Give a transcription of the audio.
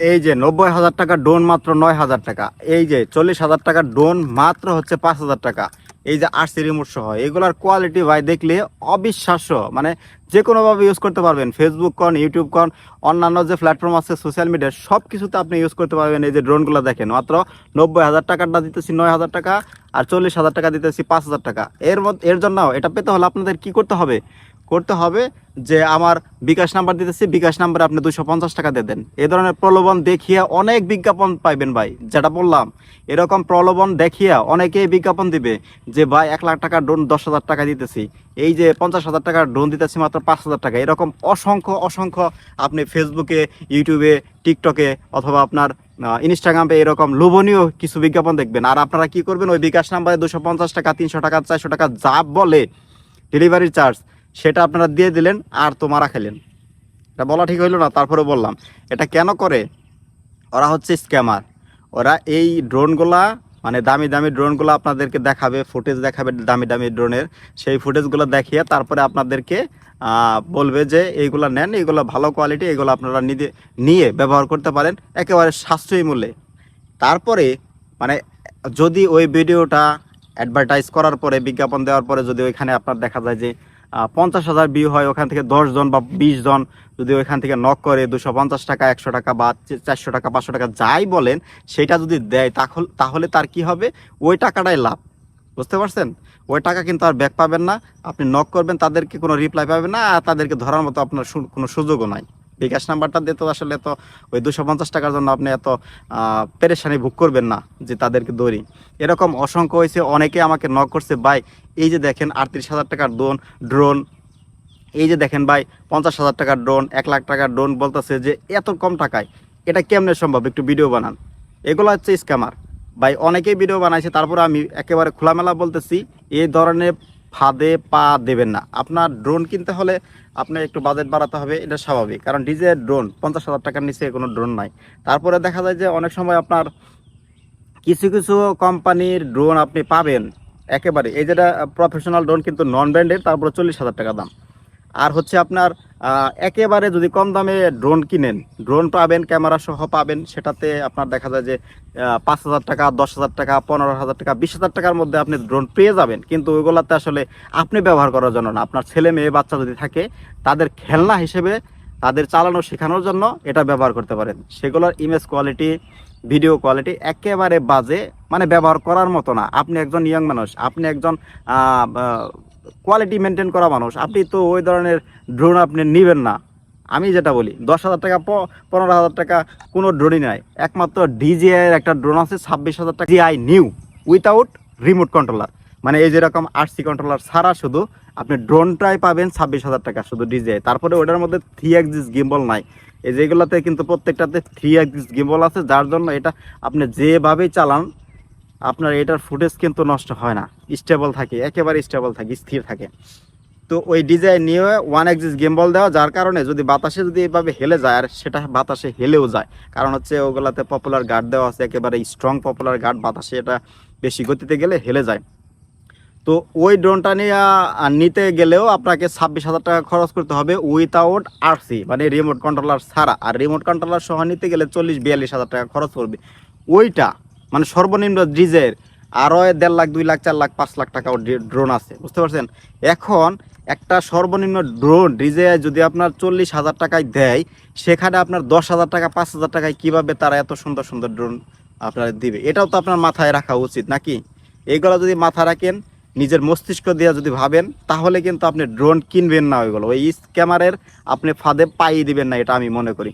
এই যে নব্বই হাজার টাকা ড্রোন মাত্র নয় হাজার টাকা। এই যে চল্লিশ হাজার টাকা ড্রোন মাত্র হচ্ছে পাঁচ হাজার টাকা। এই যে আরসি রিমোট সহ, এগুলার কোয়ালিটি ভাই দেখলে অবিশ্বাস্য। মানে যে কোনোভাবে ইউজ করতে পারবেন। ফেসবুক কন ইউটিউব কন, অন্যান্য যে প্ল্যাটফর্ম আছে সোশ্যাল মিডিয়া সব কিছুতে আপনি ইউজ করতে পারবেন এই যে ড্রোনগুলো দেখেন। মাত্র নব্বই হাজার টাকাটা দিতেছি নয় হাজার টাকা আর চল্লিশ হাজার টাকা দিতেছি পাঁচ হাজার টাকা। এর মধ্যে এর জন্য এটা পেতে হলে আপনাদের কি করতে হবে? করতে হবে যে আমার বিকাশ নাম্বার দিতেছি, বিকাশ নাম্বারে আপনি দুশো পঞ্চাশ টাকা দিয়ে দেন। এই ধরনের প্রলোভন দেখিয়ে অনেক বিজ্ঞাপন পাইবেন ভাই, যেটা বললাম। এরকম প্রলোভন দেখিয়ে অনেকেই বিজ্ঞাপন দিবে যে, ভাই, এক লাখ টাকা ড্রোন দশ হাজার টাকা দিতেছি। এই যে পঞ্চাশ হাজার টাকা ড্রোন দিতেছি মাত্র পাঁচ হাজার টাকা এরকম অসংখ্য অসংখ্য আপনি ফেসবুকে, ইউটিউবে, টিকটকে অথবা আপনার ইনস্টাগ্রামে এরকম লোভনীয় কিছু বিজ্ঞাপন দেখবেন। আর আপনারা কি করবেন? ওই বিকাশ নাম্বারে দুশো পঞ্চাশ টাকা, তিনশো টাকা, চারশো টাকা যা বলে ডেলিভারি চার্জ সেটা আপনারা দিয়ে দিলেন আর তো মারা খেলেন। এটা বলা ঠিক হইল না, তারপরে বললাম, এটা কেন করে? ওরা হচ্ছে স্ক্যামার। ওরা এই ড্রোনগুলা মানে দামি দামি ড্রোনগুলো আপনাদেরকে দেখাবে, ফুটেজ দেখাবে দামি দামি ড্রোনের। সেই ফুটেজগুলো দেখিয়ে তারপরে আপনাদেরকে বলবে যে এইগুলো নেন, এইগুলো ভালো কোয়ালিটি এগুলো আপনারা নিজে নিয়ে ব্যবহার করতে পারেন একেবারে সাশ্রয়ী মূল্যে। তারপরে মানে যদি ওই ভিডিওটা অ্যাডভার্টাইজ করার পরে, বিজ্ঞাপন দেওয়ার পরে যদি ওইখানে আপনার দেখা যায় যে পঞ্চাশ হাজার বিউ হয়, ওখান থেকে জন বা বিশ জন যদি ওইখান থেকে নক করে দুশো পঞ্চাশ টাকা, একশো টাকা বা চারশো টাকা, পাঁচশো টাকা যাই বলেন, সেটা যদি দেয় তাহলে তার কি হবে? ওই টাকাটাই লাভ। বুঝতে পারছেন? ওই টাকা কিন্তু আর ব্যাক পাবেন না। আপনি নক করবেন, তাদেরকে কোনো রিপ্লাই পাবেন না, আর তাদেরকে ধরার মতো আপনার কোনো সুযোগও নাই। বিকাশ নাম্বারটা দিতে আসলে তো ওই দুশো পঞ্চাশ টাকার জন্য আপনি এত পেরেশানি ভোগ করবেন না যে তাদেরকে দৌড়ি। এরকম অসংখ্য হয়েছে, অনেকে আমাকে নক করছে, ভাই, এই যে দেখেন আটত্রিশ হাজার টাকার ড্রোন ড্রোন এই যে দেখেন ভাই, পঞ্চাশ হাজার টাকার ড্রোন এক লাখ টাকার ড্রোন বলতেছে যে এত কম টাকায়, এটা কেমনে সম্ভব? একটু ভিডিও বানান। এগুলো হচ্ছে স্ক্যামার ভাই, অনেকেই ভিডিও বানাইছে, তারপরে আমি একেবারে খোলামেলা বলতেছি, এই ধরনের ফাঁদে পা দেবেন না। আপনার ড্রোন কিনতে হলে আপনার একটু বাজেট বাড়াতে হবে, এটা স্বাভাবিক। কারণ ডিজে ড্রোন পঞ্চাশ হাজার টাকার নিচে কোনো ড্রোন নাই। তারপরে দেখা যায় যে অনেক সময় আপনার কিছু কিছু কোম্পানির ড্রোন আপনি পাবেন, একেবারে। এই যেটা প্রফেশনাল ড্রোন কিন্তু নন ব্র্যান্ডের তারপরে চল্লিশ হাজার টাকা দাম। আর হচ্ছে আপনার একেবারে যদি কম দামে ড্রোন কিনেন ড্রোন পাবেন ক্যামেরা সহ পাবেন, সেটাতে আপনার দেখা যায় যে পাঁচ হাজার টাকা, দশ হাজার টাকা, পনেরো হাজার টাকা, বিশ হাজার টাকার মধ্যে আপনি ড্রোন পেয়ে যাবেন। কিন্তু ওইগুলাতে আসলে আপনি ব্যবহার করার জন্য না। আপনার ছেলে মেয়ে, বাচ্চা যদি থাকে, তাদের খেলনা হিসেবে তাদের চালানো, শেখানোর জন্য এটা ব্যবহার করতে পারেন। সেগুলোর ইমেজ কোয়ালিটি ভিডিও কোয়ালিটি একেবারে বাজে মানে ব্যবহার করার মতো না। আপনি একজন ইয়াং মানুষ, আপনি একজন কোয়ালিটি মেনটেন করা মানুষ, আপনি তো ওই ধরনের ড্রোন আপনি নেবেন না। আমি যেটা বলি, দশ হাজার টাকা পনেরো হাজার টাকা কোনো ড্রোনই নাই। একমাত্র ডিজিআই এর একটা ড্রোন আছে, ছাব্বিশ হাজার টাকা। DJI Neo without remote controller মানে এই যেরকম আরসি কন্ট্রোলার ছাড়া শুধু আপনি ড্রোনটাই পাবেন ছাব্বিশ হাজার টাকা শুধু ডিজিআই তারপরে ওটার মধ্যে থ্রি এক্সিস গিম্বল নাই। এই যেগুলোতে কিন্তু প্রত্যেকটাতে থ্রি এক্সিস গিম্বল আছে, যার জন্য এটা আপনি যেভাবেই চালান আপনার এটার ফুটেজ কিন্তু নষ্ট হয় না। স্টেবল থাকে, একেবারে স্টেবল থাকে, স্থির থাকে। তো ওই ডিজাইন নিয়ে ওয়ান এক্সিস গেমবল দেওয়া, যার কারণে যদি বাতাসে যদি এভাবে হেলে যায়, আর সেটা বাতাসে হেলেও যায়। কারণ হচ্ছে ওগুলাতে পপুলার গার্ড দেওয়া আছে, একেবারে স্ট্রং পপুলার গার্ড বাতাসে এটা বেশি গতিতে গেলে হেলে যায়। তো ওই ড্রোনটা নিয়ে নিতে গেলেও আপনাকে ছাব্বিশ হাজার টাকা খরচ করতে হবে উইথাউট আরসি মানে রিমোট কন্ট্রোলার ছাড়া। আর রিমোট কন্ট্রোলার সহ নিতে গেলে চল্লিশ, বিয়াল্লিশ হাজার টাকা খরচ করবে ওইটা মানে সর্বনিম্ন ডিজের আরও দেড় লাখ, দুই লাখ, চার লাখ, পাঁচ লাখ টাকা ড্রোন আছে, বুঝতে পারছেন? এখন একটা সর্বনিম্ন ড্রোন ডিজে যদি আপনার চল্লিশ হাজার টাকায় দেয়, সেখানে আপনার দশ হাজার টাকা, পাঁচ হাজার টাকায় কীভাবে তারা এত সুন্দর সুন্দর ড্রোন আপনার দিবে? এটাও তো আপনার মাথায় রাখা উচিত, নাকি? এগুলো যদি মাথা রাখেন, নিজের মস্তিষ্ক দিয়ে যদি ভাবেন, তাহলে কিন্তু আপনি ড্রোন কিনবেন না ওইগুলো। ওই স্ক্যামারের আপনি ফাঁদে পাইয়ে দিবেন না, এটা আমি মনে করি।